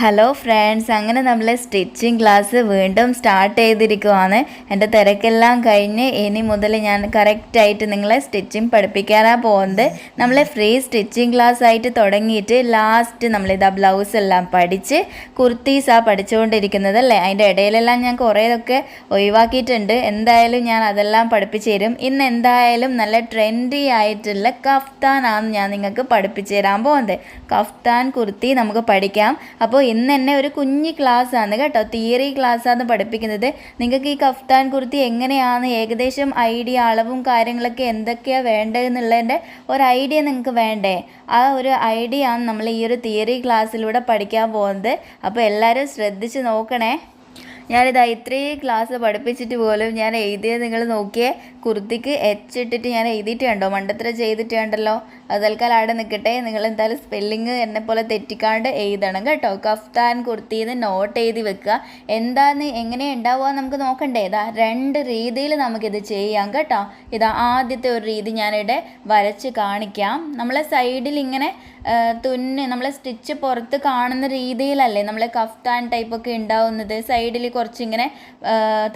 Hello friends അങ്ങനെ നമ്മൾ stitching class വീണ്ടും സ്റ്റാർട്ട് ചെയ്തിരിക്കുവാണ്. എന്റെ തിരക്കെല്ലാം കഴിഞ്ഞ് ഇനി മുതൽ ഞാൻ കറക്റ്റായിട്ട് നിങ്ങളെ സ്റ്റിച്ചിങ് പഠിപ്പിക്കാനാണ് പോകുന്നത് നമ്മൾ ഫ്രീ സ്റ്റിച്ചിങ് ക്ലാസ് ആയിട്ട് തുടങ്ങിയിട്ട് ലാസ്റ്റ് നമ്മളിതാ ബ്ലൗസ് എല്ലാം പഠിച്ച് കുർത്തീസാണ് പഠിച്ചുകൊണ്ടിരിക്കുന്നത് അല്ലേ? അതിന്റെ ഇടയിലെല്ലാം ഞാൻ കുറേതൊക്കെ ഒഴിവാക്കിയിട്ടുണ്ട്. എന്തായാലും ഞാൻ അതെല്ലാം പഠിപ്പിച്ചു തരും. ഇന്ന് എന്തായാലും നല്ല ട്രെൻഡി ആയിട്ടുള്ള കഫ്താനാണ് ഞാൻ നിങ്ങൾക്ക് പഠിപ്പിച്ചു തരാൻ പോകുന്നത് കഫ്താൻ കുർത്തി നമുക്ക് പഠിക്കാം. അപ്പോൾ ഇന്ന് തന്നെ ഒരു കുഞ്ഞി ക്ലാസ് ആണ് കേട്ടോ. തിയറി ക്ലാസ് ആണ് പഠിപ്പിക്കുന്നത്. നിങ്ങൾക്ക് ഈ കഫ്താൻ കുർത്തി എങ്ങനെയാണ്? ഏകദേശം ഐഡിയ അളവും കാര്യങ്ങളൊക്കെ എന്തൊക്കെയാണ് വേണ്ടതെന്നുള്ളതിന്റെ ഒരു ഐഡിയ നിങ്ങൾക്ക് വേണ്ടേ? ആ ഒരു ഐഡിയ ആണ് നമ്മൾ ഈ ഒരു തിയറി ക്ലാസ്സിലൂടെ പഠിക്കാൻ പോകുന്നത്. അപ്പോൾ എല്ലാവരും ശ്രദ്ധിച്ച് നോക്കണേ. ഞാനിതാ ഇത്രയും ക്ലാസ് പഠിപ്പിച്ചിട്ട് പോലും ഞാൻ എഴുതിയത് നിങ്ങൾ നോക്കിയേ. കുർത്തിക്ക് എച്ച് ഇട്ടിട്ട് ഞാൻ എഴുതിയിട്ട് കണ്ടോ? മണ്ടത്തര ചെയ്തിട്ട് കണ്ടല്ലോ? അത് തൽക്കാലം അവിടെ നിൽക്കട്ടെ. നിങ്ങൾ എന്തായാലും സ്പെല്ലിങ് എന്നെ പോലെ തെറ്റിക്കാണ്ട് എഴുതണം കേട്ടോ. കഫ്താൻ കുർത്തിന്ന് നോട്ട് എഴുതി വെക്കുക. എന്താന്ന് എങ്ങനെ ഉണ്ടാവുക നമുക്ക് നോക്കണ്ടേ? ഇതാ രണ്ട് രീതിയിൽ നമുക്കിത് ചെയ്യാം കേട്ടോ. ഇതാ ആദ്യത്തെ ഒരു രീതി ഞാനിവിടെ വരച്ച് കാണിക്കാം. നമ്മളെ സൈഡിൽ ഇങ്ങനെ തുന്ന് നമ്മളെ സ്റ്റിച്ച് പുറത്ത് കാണുന്ന രീതിയിലല്ലേ നമ്മളെ കഫ്താൻ ടൈപ്പൊക്കെ ഉണ്ടാവുന്നത്? സൈഡിൽ കുറച്ചിങ്ങനെ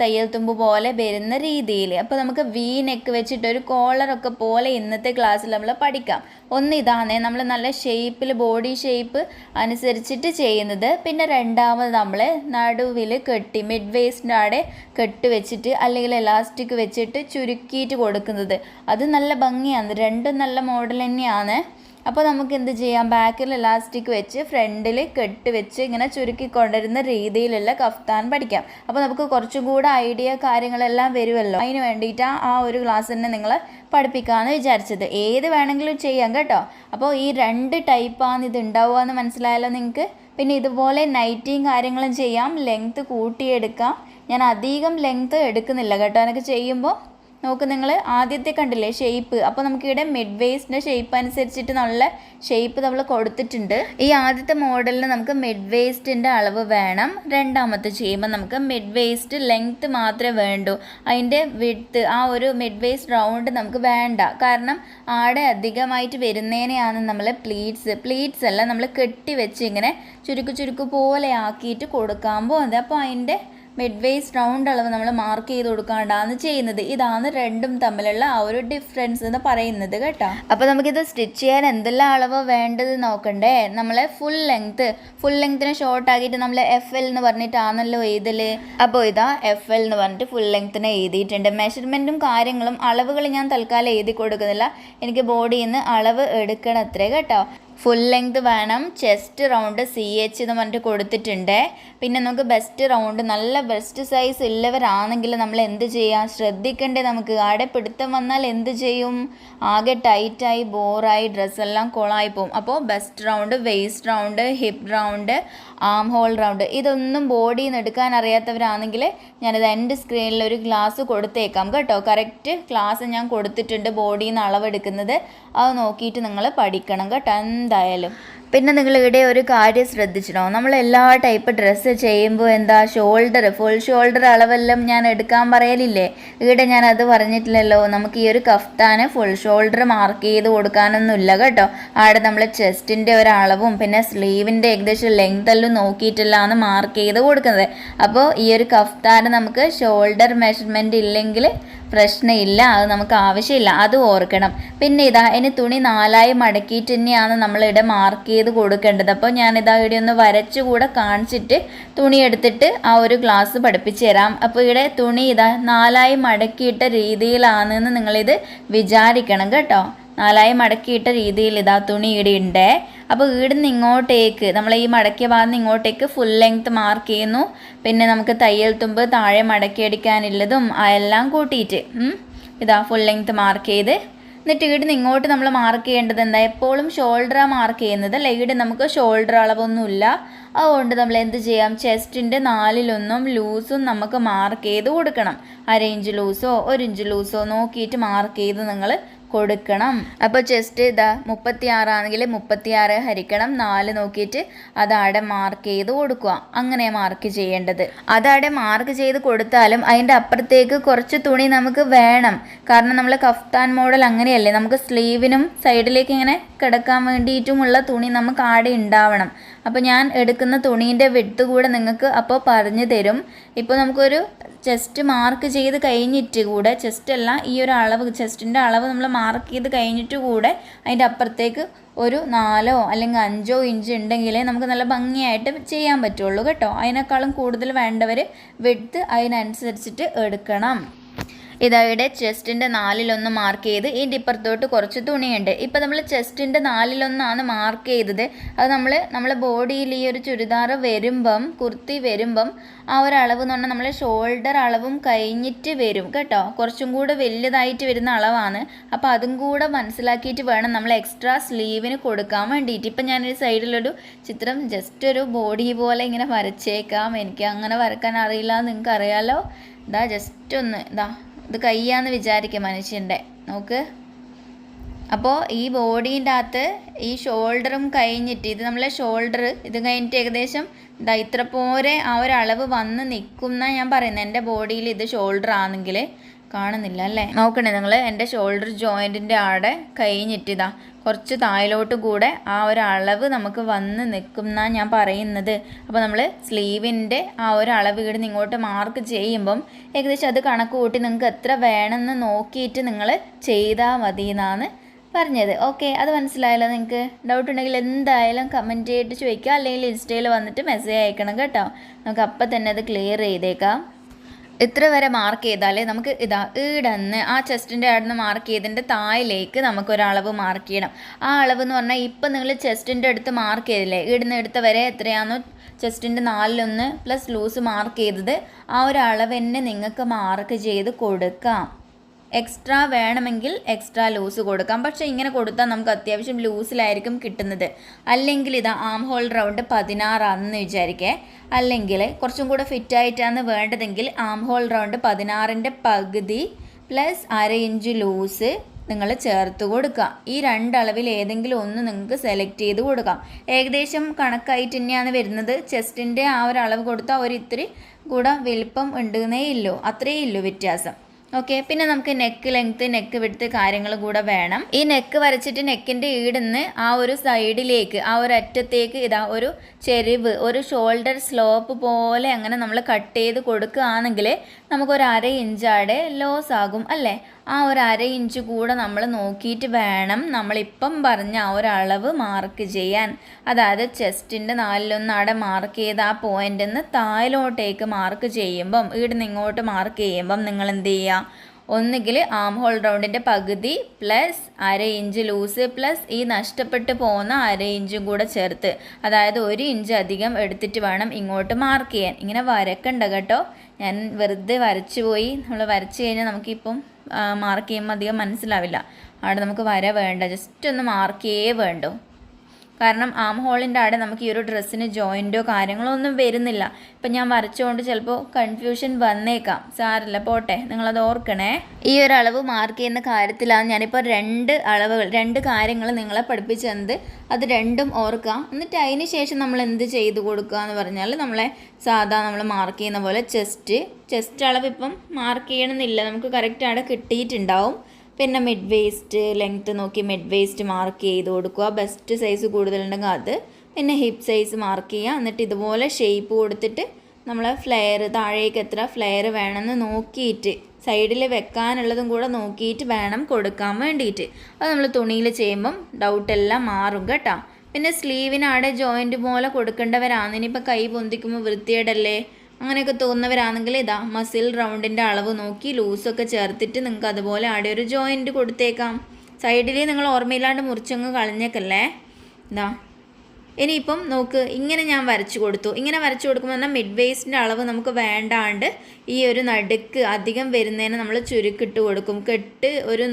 തയ്യൽ തുമ്പ് പോലെ വരുന്ന രീതിയിൽ. അപ്പോൾ നമുക്ക് വി നെക്ക് വെച്ചിട്ട് ഒരു കോളറൊക്കെ പോലെ ഇന്നത്തെ ക്ലാസ്സിൽ നമ്മൾ പഠിക്കാം. ഒന്ന് ഇതാണേ നമ്മൾ നല്ല ഷേപ്പിൽ ബോഡി ഷേപ്പ് അനുസരിച്ചിട്ട് ചെയ്യുന്നത്. പിന്നെ രണ്ടാമത് നമ്മൾ നടുവിൽ കെട്ടി മിഡ് വേസ്റ്റിന്റെ അവിടെ കെട്ട് വെച്ചിട്ട് അല്ലെങ്കിൽ എലാസ്റ്റിക് വെച്ചിട്ട് ചുരുക്കിയിട്ട് കൊടുക്കുന്നത്. അത് നല്ല ഭംഗിയാണ്. രണ്ടും നല്ല മോഡൽ തന്നെയാണ്. അപ്പോൾ നമുക്ക് എന്ത് ചെയ്യാം? ബാക്കിൽ ഇലാസ്റ്റിക് വെച്ച് ഫ്രണ്ടിൽ കെട്ട് വെച്ച് ഇങ്ങനെ ചുരുക്കി കൊണ്ടുവരുന്ന രീതിയിലുള്ള കഫ്താൻ പഠിക്കാം. അപ്പോൾ നമുക്ക് കുറച്ചും കൂടെ ഐഡിയ കാര്യങ്ങളെല്ലാം വരുമല്ലോ. അതിന് വേണ്ടിയിട്ടാണ് ആ ഒരു ക്ലാസ് തന്നെ നിങ്ങൾ പഠിപ്പിക്കാമെന്ന് വിചാരിച്ചത്. ഏത് വേണമെങ്കിലും ചെയ്യാം കേട്ടോ. അപ്പോൾ ഈ രണ്ട് ടൈപ്പാണ് ഇത് ഉണ്ടാവുക എന്ന് മനസ്സിലായാലോ നിങ്ങൾക്ക് പിന്നെ ഇതുപോലെ നൈറ്റിയും കാര്യങ്ങളും ചെയ്യാം. ലെങ്ത്ത് കൂട്ടിയെടുക്കാം. ഞാൻ അധികം ലെങ്ത്ത് എടുക്കുന്നില്ല കേട്ടോ. എനിക്ക് ചെയ്യുമ്പോൾ നോക്ക് നിങ്ങൾ ആദ്യത്തെ കണ്ടില്ലേ ഷേപ്പ് അപ്പോൾ നമുക്കിവിടെ മിഡ് വേസ്റ്റിന്റെ ഷേപ്പ് അനുസരിച്ചിട്ട് നല്ല ഷേപ്പ് നമ്മൾ കൊടുത്തിട്ടുണ്ട്. ഈ ആദ്യത്തെ മോഡലിന് നമുക്ക് മിഡ് വേസ്റ്റിന്റെ അളവ് വേണം. രണ്ടാമത്തെ ചെയ്യുമ്പോൾ നമുക്ക് മിഡ് വേസ്റ്റ് ലെങ്ത്ത് മാത്രമേ വേണ്ടൂ. അതിന്റെ വിഡ്ത്ത് ആ ഒരു മിഡ് വേസ്റ്റ് റൗണ്ട് നമുക്ക് വേണ്ട. കാരണം ആടെ അധികമായിട്ട് വരുന്നതിനെയാണ് നമ്മൾ പ്ലീറ്റ്സ് പ്ലീറ്റ്സ് അല്ല നമ്മൾ കെട്ടി വെച്ച് ഇങ്ങനെ ചുരുക്കു ചുരുക്കു പോലെ ആക്കിയിട്ട് കൊടുക്കാൻ പോകുന്നത്. അപ്പോൾ അതിന്റെ മിഡ് വേസ് റൗണ്ട് അളവ് നമ്മൾ മാർക്ക് ചെയ്ത് കൊടുക്കാണ്ടാണ് ചെയ്യുന്നത്. ഇതാണ് രണ്ടും തമ്മിലുള്ള ആ ഒരു ഡിഫറൻസ് എന്ന് പറയുന്നത് കേട്ടോ. അപ്പോൾ നമുക്കിത് സ്റ്റിച്ച് ചെയ്യാൻ എന്തെല്ലാം അളവ് വേണ്ടത് നോക്കണ്ടേ? നമ്മളെ ഫുൾ ലെങ്ത് ഫുൾ ലെങ്ത്തിന് ഷോർട്ട് ആക്കിയിട്ട് നമ്മൾ എഫ് എൽ എന്ന് പറഞ്ഞിട്ടാണല്ലോ എഴുതൽ. അപ്പോൾ ഇതാ എഫ് എൽ എന്ന് പറഞ്ഞിട്ട് ഫുൾ ലെങ്ത്തിന് എഴുതിയിട്ടുണ്ട്. മെഷർമെന്റും കാര്യങ്ങളും അളവുകൾ ഞാൻ തൽക്കാലം എഴുതി കൊടുക്കുന്നില്ല. എനിക്ക് ബോഡിയിൽ നിന്ന് അളവ് എടുക്കണം അത്രേ കേട്ടോ. ഫുൾ ലെങ്ത് വേണം. ചെസ്റ്റ് റൗണ്ട് സി എച്ച് എന്ന് പറഞ്ഞിട്ട് കൊടുത്തിട്ടുണ്ട്. പിന്നെ നമുക്ക് ബെസ്റ്റ് റൗണ്ട് നല്ല ബെസ്റ്റ് സൈസ് ഉള്ളവരാണെങ്കിൽ നമ്മൾ എന്ത് ചെയ്യാം? ശ്രദ്ധിക്കണ്ടേ നമുക്ക്. ആടെ പിടുത്തം വന്നാൽ എന്ത് ചെയ്യും? ആകെ ടൈറ്റായി ബോറായി ഡ്രസ്സെല്ലാം കൊളായി പോകും അപ്പോൾ bust round waist round hip round arm hole round ഇതൊന്നും ബോഡിയിൽ നിന്ന് എടുക്കാൻ അറിയാത്തവരാണെങ്കിൽ ഞാനിത് എന്റെ സ്ക്രീനിൽ ഒരു ഗ്ലാസ് കൊടുത്തേക്കാം കേട്ടോ. കറക്റ്റ് ക്ലാസ് ഞാൻ കൊടുത്തിട്ടുണ്ട് ബോഡിയിൽ നിന്ന് അളവെടുക്കുന്നത്. അത് നോക്കിയിട്ട് നിങ്ങൾ പഠിക്കണം കേട്ടോ. എന്തായാലും? പിന്നെ നിങ്ങൾ ഇവിടെ ഒരു കാര്യം ശ്രദ്ധിച്ചിട്ടോ? നമ്മൾ എല്ലാ ടൈപ്പ് ഡ്രസ്സ് ചെയ്യുമ്പോൾ എന്താ ഷോൾഡർ ഫുൾ ഷോൾഡർ അളവെല്ലാം ഞാൻ എടുക്കാൻ പറയലില്ലേ? ഇവിടെ ഞാൻ അത് പറഞ്ഞിട്ടില്ലല്ലോ. നമുക്ക് ഈ ഒരു കഫ്താന് ഫുൾ ഷോൾഡർ മാർക്ക് ചെയ്ത് കൊടുക്കാനൊന്നുമില്ല കേട്ടോ. അവിടെ നമ്മൾ ചെസ്റ്റിന്റെ അളവും പിന്നെ സ്ലീവിന്റെ ഏകദേശം ലെങ്ത് എല്ലാം നോക്കിയിട്ടില്ലാന്ന് മാർക്ക് ചെയ്ത് കൊടുക്കുന്നത്. അപ്പോൾ ഈ ഒരു കഫ്താന് നമുക്ക് ഷോൾഡർ മെഷർമെന്റ് ഇല്ലെങ്കിൽ പ്രശ്നമില്ല അത് നമുക്ക് ആവശ്യമില്ല. അത് ഓർക്കണം. പിന്നെ ഇതാ ഇനി തുണി നാലായി മടക്കിയിട്ട് തന്നെയാണ് നമ്മളിവിടെ മാർക്ക് ചെയ്ത് കൊടുക്കേണ്ടത്. അപ്പോൾ ഞാനിതാ ഇവിടെ ഒന്ന് വരച്ചുകൂടെ കാണിച്ചിട്ട് തുണി എടുത്തിട്ട് ആ ഒരു ഗ്ലാസ് പഠിപ്പിച്ചു തരാം. അപ്പോൾ ഇവിടെ തുണി ഇതാ നാലായി മടക്കിയിട്ട രീതിയിലാണെന്ന് നിങ്ങളിത് വിചാരിക്കണം കേട്ടോ. നാലായി മടക്കിയിട്ട രീതിയിൽ ഇതാ തുണി ഇവിടെ ഉണ്ട് അപ്പോൾ ഇവിടുന്ന് ഇങ്ങോട്ടേക്ക് നമ്മൾ ഈ മടക്കിയ ഭാഗത്ത് ഇങ്ങോട്ടേക്ക് ഫുൾ ലെങ്ത് മാർക്ക് ചെയ്യുന്നു. പിന്നെ നമുക്ക് തയ്യൽ തുമ്പ് താഴെ മടക്കിയടിക്കാനുള്ളതും എല്ലാം കൂട്ടിയിട്ട്. ഇതാ ഫുൾ ലെങ്ത് മാർക്ക് ചെയ്ത്. എന്നിട്ട് ഇവിടുന്ന് ഇങ്ങോട്ട് നമ്മൾ മാർക്ക് ചെയ്യേണ്ടത് എന്താ? എപ്പോഴും ഷോൾഡറാണ് മാർക്ക് ചെയ്യുന്നത് അല്ലേ? ഇവിടെ നമുക്ക് ഷോൾഡർ അളവൊന്നുമില്ല. അതുകൊണ്ട് നമ്മൾ എന്ത് ചെയ്യാം? ചെസ്റ്റിന്റെ നാലിലൊന്നും ലൂസും നമുക്ക് മാർക്ക് ചെയ്ത് കൊടുക്കണം. അര ഇഞ്ച് ലൂസോ ഒരു ഇഞ്ച് ലൂസോ നോക്കിയിട്ട് മാർക്ക് ചെയ്ത് നിങ്ങൾ കൊടുക്കണം. അപ്പോൾ ജസ്റ്റ് ഇതാ മുപ്പത്തി ആറാണെങ്കിൽ മുപ്പത്തി ആറ് ഹരിക്കണം. നാല് നോക്കിയിട്ട് അതവിടെ മാർക്ക് ചെയ്ത് കൊടുക്കുക. അങ്ങനെ മാർക്ക് ചെയ്യേണ്ടത്. അതവിടെ മാർക്ക് ചെയ്ത് കൊടുത്താലും അതിന്റെ അപ്പുറത്തേക്ക് കുറച്ച് തുണി നമുക്ക് വേണം. കാരണം നമ്മൾ കഫ്താൻ മോഡൽ അങ്ങനെയല്ലേ? നമുക്ക് സ്ലീവിനും സൈഡിലേക്ക് ഇങ്ങനെ കിടക്കാൻ വേണ്ടിയിട്ടുമുള്ള തുണി നമുക്ക് ആടെ ഉണ്ടാവണം. അപ്പോൾ ഞാൻ എടുക്കുന്ന തുണീന്റെ വിട്ട് കൂടെ നിങ്ങൾക്ക് അപ്പോൾ പറഞ്ഞു തരും. ഇപ്പോൾ നമുക്കൊരു ചെസ്റ്റ് മാർക്ക് ചെയ്ത് കഴിഞ്ഞിട്ട് കൂടെ ചെസ്റ്റ് അല്ല ഈ ഒരു അളവ് ചെസ്റ്റിന്റെ അളവ് നമ്മൾ മാർക്ക് ചെയ്ത് കഴിഞ്ഞിട്ട് കൂടെ അതിന്റെ അപ്പുറത്തേക്ക് ഒരു നാലോ അല്ലെങ്കിൽ അഞ്ചോ ഇഞ്ച് ഉണ്ടെങ്കിലേ നമുക്ക് നല്ല ഭംഗിയായിട്ട് ചെയ്യാൻ പറ്റുള്ളൂ കേട്ടോ. അതിനേക്കാളും കൂടുതൽ വേണ്ടവർ വിട്ട് അതിനനുസരിച്ചിട്ട് എടുക്കണം. ഇതവിടെ ചെസ്റ്റിന്റെ നാലിലൊന്ന് മാർക്ക് ചെയ്ത് ഇതിന്റെ ഇപ്പുറത്തോട്ട് കുറച്ച് തുണിയുണ്ട്. ഇപ്പം നമ്മൾ ചെസ്റ്റിന്റെ നാലിലൊന്നാണ് മാർക്ക് ചെയ്തത്. അത് നമ്മൾ നമ്മളെ ബോഡിയിൽ ഈ ഒരു ചുരിദാർ വരുമ്പം കുർത്തി വരുമ്പം ആ ഒരു അളവ് എന്ന് പറഞ്ഞാൽ നമ്മൾ ഷോൾഡർ അളവും കഴിഞ്ഞിട്ട് വരും കേട്ടോ. കുറച്ചും കൂടെ വലുതായിട്ട് വരുന്ന അളവാണ്. അപ്പോൾ അതും കൂടെ മനസ്സിലാക്കിയിട്ട് വേണം നമ്മൾ എക്സ്ട്രാ സ്ലീവിന് കൊടുക്കാൻ വേണ്ടിയിട്ട്. ഇപ്പം ഞാനൊരു സൈഡിലൊരു ചിത്രം ജസ്റ്റ് ഒരു ബോഡി പോലെ ഇങ്ങനെ വരച്ചേക്കാം. എനിക്ക് അങ്ങനെ വരക്കാൻ അറിയില്ല നിങ്ങൾക്ക് അറിയാലോ? ഇതാ ജസ്റ്റ് ഒന്ന് ഇതാ. ഇത് കയ്യാന്ന് വിചാരിക്കും മനുഷ്യന്റെ. നോക്ക്. അപ്പോൾ ഈ ബോഡീന്റെ അകത്ത് ഈ ഷോൾഡറും കഴിഞ്ഞിട്ട് ഇത് നമ്മളെ ഷോൾഡർ ഇത് കഴിഞ്ഞിട്ട് ഏകദേശം ഇതാ ഇത്ര പോരെ ആ ഒരളവ് വന്ന് നിൽക്കും എന്നാണ് ഞാൻ പറയുന്നത് എന്റെ ബോഡിയിൽ ഇത് ഷോൾഡർ ആണെങ്കിൽ കാണുന്നില്ല അല്ലേ നോക്കണേ നിങ്ങൾ എന്റെ ഷോൾഡർ ജോയിന്റിന്റെ ആടെ കഴിഞ്ഞിട്ട് ഇതാ കുറച്ച് താഴിലോട്ട് കൂടെ ആ ഒരു അളവ് നമുക്ക് വന്ന് നിൽക്കും എന്നാണ് ഞാൻ പറയുന്നത്. അപ്പോൾ നമ്മൾ സ്ലീവിന്റെ ആ ഒരു അളവ് ഇവിടെ ഇങ്ങോട്ട് മാർക്ക് ചെയ്യുമ്പം ഏകദേശം അത് കണക്ക് കൂട്ടി നിങ്ങൾക്ക് എത്ര വേണമെന്ന് നോക്കിയിട്ട് നിങ്ങൾ ചെയ്താൽ മതി എന്നാണ് പറഞ്ഞത്. ഓക്കെ അത് മനസ്സിലായല്ലോ നിങ്ങൾക്ക്? ഡൗട്ട് ഉണ്ടെങ്കിൽ എന്തായാലും കമന്റ് ചെയ്തിട്ട് ചോദിക്കുക. അല്ലെങ്കിൽ ഇൻസ്റ്റയിൽ വന്നിട്ട് മെസ്സേജ് അയക്കണം കേട്ടോ. നമുക്ക് അപ്പം തന്നെ അത് ക്ലിയർ ചെയ്തേക്കാം. ഇത്ര വരെ മാർക്ക് ചെയ്താലേ നമുക്ക് ഇതാ ഈടന്ന് ആ ചെസ്റ്റിന്റെ അവിടുന്ന് മാർക്ക് ചെയ്തതിന്റെ തായിലേക്ക് നമുക്ക് ഒരളവ് മാർക്ക് ചെയ്യണം. ആ അളവ് എന്ന് പറഞ്ഞാൽ ഇപ്പം നിങ്ങൾ ചെസ്റ്റിന്റെ അടുത്ത് മാർക്ക് ചെയ്തില്ലേ? ഈടുന്ന് എടുത്ത വരെ എത്രയാണോ ചെസ്റ്റിന്റെ നാലിലൊന്ന് പ്ലസ് ലൂസ് മാർക്ക് ചെയ്തത് ആ ഒരു അളവ് തന്നെ നിങ്ങൾക്ക് മാർക്ക് ചെയ്ത് കൊടുക്കാം. എക്സ്ട്രാ വേണമെങ്കിൽ എക്സ്ട്രാ ലൂസ് കൊടുക്കാം. പക്ഷേ ഇങ്ങനെ കൊടുത്താൽ നമുക്ക് അത്യാവശ്യം ലൂസിലായിരിക്കും കിട്ടുന്നത്. അല്ലെങ്കിൽ ഇത് ആം ഹോൾ റൗണ്ട് പതിനാറാണെന്ന് വിചാരിക്കേ. അല്ലെങ്കിൽ കുറച്ചും കൂടെ ഫിറ്റായിട്ടാണ് വേണ്ടതെങ്കിൽ ആം ഹോൾ റൗണ്ട് പതിനാറിന്റെ പകുതി പ്ലസ് അര ഇഞ്ച് ലൂസ് നിങ്ങൾ ചേർത്ത് കൊടുക്കുക. ഈ രണ്ടളവിൽ ഏതെങ്കിലും ഒന്ന് നിങ്ങൾക്ക് സെലക്ട് ചെയ്ത് കൊടുക്കാം. ഏകദേശം കണക്കായിട്ട് തന്നെയാണ് വരുന്നത്. ചെസ്റ്റിന്റെ ആ ഒരു അളവ് കൊടുത്താൽ ഒരു ഇത്തിരി കൂടെ വലിപ്പം ഉണ്ടെന്നേ ഇല്ലോ. അത്രയേ ഇല്ലൂ വ്യത്യാസം. ഓക്കെ പിന്നെ നമുക്ക് നെക്ക് ലെങ്ത് നെക്ക് വിടുത്ത് കാര്യങ്ങൾ കൂടെ വേണം. ഈ നെക്ക് വരച്ചിട്ട് നെക്കിന്റെ ഈടുന്ന് ആ ഒരു സൈഡിലേക്ക് ആ ഒരു അറ്റത്തേക്ക് ഇതാ ഒരു ചെരിവ് ഒരു ഷോൾഡർ സ്ലോപ്പ് പോലെ അങ്ങനെ നമ്മൾ കട്ട് ചെയ്ത് കൊടുക്കുകയാണെങ്കിൽ നമുക്കൊരു അര ഇഞ്ചാടെ ലോസ് ആകും അല്ലേ? ആ ഒരു അര ഇഞ്ച് കൂടെ നമ്മൾ നോക്കിയിട്ട് വേണം നമ്മളിപ്പം പറഞ്ഞ ആ ഒരു അളവ് മാർക്ക് ചെയ്യാൻ. അതായത് ചെസ്റ്റിന്റെ നാലിലൊന്നാടെ മാർക്ക് ചെയ്ത് ആ പോയിന്റിൽ നിന്ന് താഴിലോട്ടേക്ക് മാർക്ക് ചെയ്യുമ്പം ഇവിടുന്ന് ഇങ്ങോട്ട് മാർക്ക് ചെയ്യുമ്പം നിങ്ങൾ എന്ത് ചെയ്യുക ഒന്നുകിൽ ആം ഹോൾ റൗണ്ടിന്റെ പകുതി പ്ലസ് അര ഇഞ്ച് ലൂസ് പ്ലസ് ഈ നഷ്ടപ്പെട്ടു പോകുന്ന അര ഇഞ്ചും കൂടെ ചേർത്ത്. അതായത് ഒരു ഇഞ്ച് അധികം എടുത്തിട്ട് വേണം ഇങ്ങോട്ട് മാർക്ക് ചെയ്യാൻ. ഇങ്ങനെ വരക്കണ്ട കേട്ടോ. ഞാൻ വെറുതെ വരച്ചു പോയി. നമ്മൾ വരച്ചു കഴിഞ്ഞാൽ നമുക്കിപ്പം മാർക്ക് ചെയ്യുമ്പോൾ അധികം മനസ്സിലാവില്ല. അവിടെ നമുക്ക് വര വേണ്ട. ജസ്റ്റ് ഒന്ന് മാർക്കേ വേണ്ടൂ. കാരണം ആം ഹോളിന്റെ അവിടെ നമുക്ക് ഈ ഒരു ഡ്രസ്സിന് ജോയിന്റോ കാര്യങ്ങളോ ഒന്നും വരുന്നില്ല. ഇപ്പം ഞാൻ വരച്ചുകൊണ്ട് ചിലപ്പോൾ കൺഫ്യൂഷൻ വന്നേക്കാം. സാറില്ല പോട്ടെ. നിങ്ങളത് ഓർക്കണേ. ഈ ഒരു അളവ് മാർക്ക് ചെയ്യുന്ന കാര്യത്തിലാണ് ഞാനിപ്പോൾ രണ്ട് അളവുകൾ രണ്ട് കാര്യങ്ങൾ നിങ്ങളെ പഠിപ്പിച്ചത്. അത് രണ്ടും ഓർക്കാം. എന്നിട്ട് അതിന് ശേഷം നമ്മൾ എന്ത് ചെയ്ത് കൊടുക്കുക എന്ന് പറഞ്ഞാൽ നമ്മളെ സാധാ നമ്മൾ മാർക്ക് ചെയ്യുന്ന പോലെ ചെസ്റ്റ്. ചെസ്റ്റ് അളവ് ഇപ്പം മാർക്ക് ചെയ്യണമെന്നില്ല. നമുക്ക് കറക്റ്റ് അവിടെ കിട്ടിയിട്ടുണ്ടാവും. പിന്നെ മിഡ് വേസ്റ്റ് ലെങ്ത്ത് നോക്കി മിഡ് വേസ്റ്റ് മാർക്ക് ചെയ്ത് കൊടുക്കുക. ബെസ്റ്റ് സൈസ് കൂടുതലുണ്ടെങ്കിൽ അത് പിന്നെ ഹിപ്പ് സൈസ് മാർക്ക് ചെയ്യുക. എന്നിട്ട് ഇതുപോലെ ഷേപ്പ് കൊടുത്തിട്ട് നമ്മൾ ഫ്ലെയർ താഴേക്ക് എത്ര ഫ്ലെയർ വേണമെന്ന് നോക്കിയിട്ട് സൈഡിൽ വെക്കാനുള്ളതും കൂടെ നോക്കിയിട്ട് വേണം കൊടുക്കാൻ വേണ്ടിയിട്ട്. അത് നമ്മൾ തുണിയിൽ ചെയ്യുമ്പം ഡൗട്ടെല്ലാം മാറും കേട്ടോ. പിന്നെ സ്ലീവിനാടെ ജോയിന്റ് പോലെ കൊടുക്കേണ്ടവരാണ്. ഇനിയിപ്പോൾ കൈ പൊന്തിക്കുമ്പോൾ വൃത്തിയേടല്ലേ അങ്ങനെയൊക്കെ തോന്നുന്നവരാണെങ്കിൽ ഇതാ മസിൽ റൗണ്ടിന്റെ അളവ് നോക്കി ലൂസൊക്കെ ചേർത്തിട്ട് നിങ്ങൾക്ക് അതുപോലെ അവിടെ ഒരു ജോയിന്റ് കൊടുത്തേക്കാം. സൈഡിൽ നിങ്ങൾ ഓർമ്മയില്ലാണ്ട് മുറിച്ചങ്ങ് കളഞ്ഞേക്കല്ലേ? ഇതാ. ഇനിയിപ്പം നോക്ക് ഇങ്ങനെ ഞാൻ വരച്ചു കൊടുത്തു. ഇങ്ങനെ വരച്ചു കൊടുക്കുമ്പോൾ എന്നാൽ മിഡ് വേസ്റ്റിന്റെ അളവ് നമുക്ക് വേണ്ടാണ്ട് ഈ ഒരു നടുക്ക് അധികം വരുന്നതിന് നമ്മൾ ചുരുക്കിട്ട് കൊടുക്കും. കെട്ട് ഒരു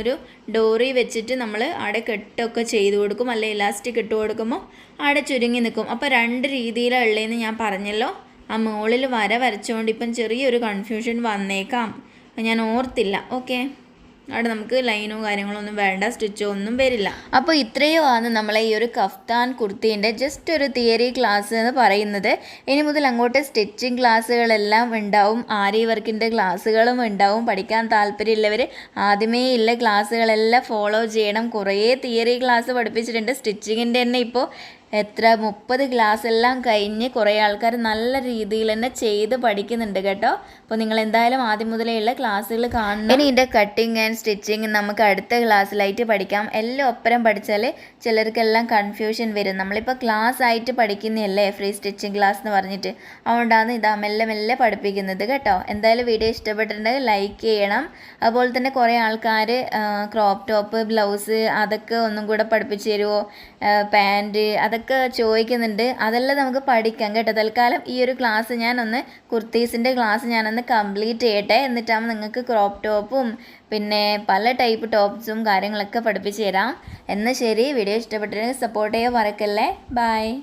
ഒരു ഡോറി വെച്ചിട്ട് നമ്മൾ അവിടെ കെട്ടൊക്കെ ചെയ്ത് കൊടുക്കും. അല്ലെങ്കിൽ ഇലാസ്റ്റിക് ഇട്ട് കൊടുക്കുമ്പോൾ അവിടെ ചുരുങ്ങി നിൽക്കും. അപ്പോൾ രണ്ട് രീതിയിലാണ് ഉള്ളതെന്ന് ഞാൻ പറഞ്ഞല്ലോ. ആ മുകളിൽ വര വരച്ചുകൊണ്ട് ഇപ്പം ചെറിയൊരു കൺഫ്യൂഷൻ വന്നേക്കാം. ഞാൻ ഓർത്തില്ല. ഓക്കെ അവിടെ നമുക്ക് ലൈനോ കാര്യങ്ങളോ ഒന്നും വേണ്ട സ്റ്റിച്ചോ ഒന്നും വരില്ല. അപ്പോൾ ഇത്രയോ ആണ് നമ്മളെ ഈ ഒരു കഫ്താൻ കുർത്തീന്റെ ജസ്റ്റ് ഒരു തിയറി ക്ലാസ് എന്ന് പറയുന്നത്. ഇനി മുതൽ അങ്ങോട്ട് സ്റ്റിച്ചിങ് ക്ലാസ്സുകളെല്ലാം ഉണ്ടാവും. ആരി വർക്കിന്റെ ക്ലാസ്സുകളും ഉണ്ടാവും. പഠിക്കാൻ താല്പര്യമുള്ളവർ ആദ്യമേ ഇല്ല ക്ലാസ്സുകളെല്ലാം ഫോളോ ചെയ്യണം. കുറേ തിയറി ക്ലാസ് പഠിപ്പിച്ചിട്ടുണ്ട്. സ്റ്റിച്ചിങ്ങിന്റെ തന്നെ ഇപ്പോൾ എത്ര മുപ്പത് ക്ലാസ് എല്ലാം കഴിഞ്ഞ് കുറേ ആൾക്കാർ നല്ല രീതിയിൽ തന്നെ ചെയ്ത് പഠിക്കുന്നുണ്ട് കേട്ടോ. അപ്പോൾ നിങ്ങൾ എന്തായാലും ആദ്യം മുതലേ ഉള്ള ക്ലാസ്സുകൾ കാണണം. ഇനി ഇതിന്റെ കട്ടിങ് ആൻഡ് സ്റ്റിച്ചിങ് നമുക്ക് അടുത്ത ക്ലാസ്സിലായിട്ട് പഠിക്കാം. എല്ലാം ഒപ്പരം പഠിച്ചാൽ ചിലർക്കെല്ലാം കൺഫ്യൂഷൻ വരും. നമ്മളിപ്പോൾ ക്ലാസ് ആയിട്ട് പഠിക്കുന്നതല്ലേ? ഫ്രീ സ്റ്റിച്ചിങ് ക്ലാസ് എന്ന് പറഞ്ഞിട്ട്. അതുകൊണ്ടാണ് ഇതാ മെല്ലെ മെല്ലെ പഠിപ്പിക്കുന്നത് കേട്ടോ. എന്തായാലും വീഡിയോ ഇഷ്ടപ്പെട്ടിട്ടുണ്ടെങ്കിൽ ലൈക്ക് ചെയ്യണം. അതുപോലെ തന്നെ കുറേ ആൾക്കാർ ക്രോപ്പ് ടോപ്പ് ബ്ലൗസ് അതൊക്കെ ഒന്നും കൂടെ പഠിപ്പിച്ച് തരുമോ പാന്റ് അതൊക്കെ ചോദിക്കുന്നുണ്ട്. അതെല്ലാം നമുക്ക് പഠിക്കാം കേട്ടോ. തൽക്കാലം ഈ ഒരു ക്ലാസ് ഞാനൊന്ന് കുർത്തീസിന്റെ ക്ലാസ് ഞാനൊന്ന് കംപ്ലീറ്റ് ചെയ്യട്ടെ. എന്നിട്ടാകുമ്പോൾ നിങ്ങൾക്ക് ക്രോപ്പ് ടോപ്പും പിന്നെ പല ടൈപ്പ് ടോപ്സും കാര്യങ്ങളൊക്കെ പഠിപ്പിച്ച് തരാം. എന്നാൽ ശരി. വീഡിയോ ഇഷ്ടപ്പെട്ടിട്ടുണ്ടെങ്കിൽ സപ്പോർട്ട് ചെയ്യാൻ മറക്കല്ലേ. ബൈ